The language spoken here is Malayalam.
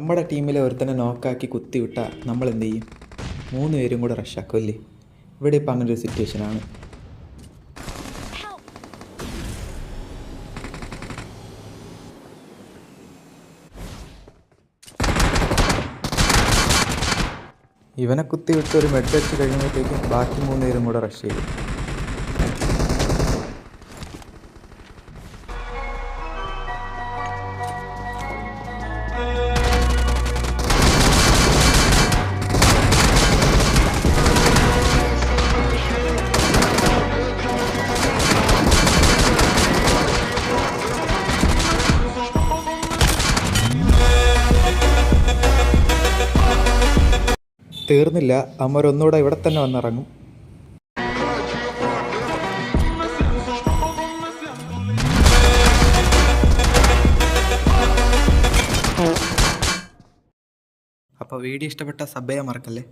നമ്മുടെ ടീമിലെ ഒരുത്തനെ നോക്കാക്കി കുത്തിവിട്ട നമ്മൾ എന്ത് ചെയ്യും മൂന്ന് പേരും കൂടെ റഷാക്കും അല്ലേ? ഇവിടെ ഇപ്പം അങ്ങനെ ഒരു സിറ്റുവേഷനാണ് ഇവനെ കുത്തി വിട്ട് ഒരു മെഡ് വെച്ച് കഴിയുമ്പോഴത്തേക്കും ബാക്കി മൂന്ന് പേരും കൂടെ റഷ് ചെയ്യും. തീർന്നില്ല. അമ്മരൊന്നുകൂടെ ഇവിടെ തന്നെ വന്നിറങ്ങും. അപ്പോൾ വീഡിയോ ഇഷ്ടപ്പെട്ട സബ് ചെയ്യാൻ മറക്കല്ലേ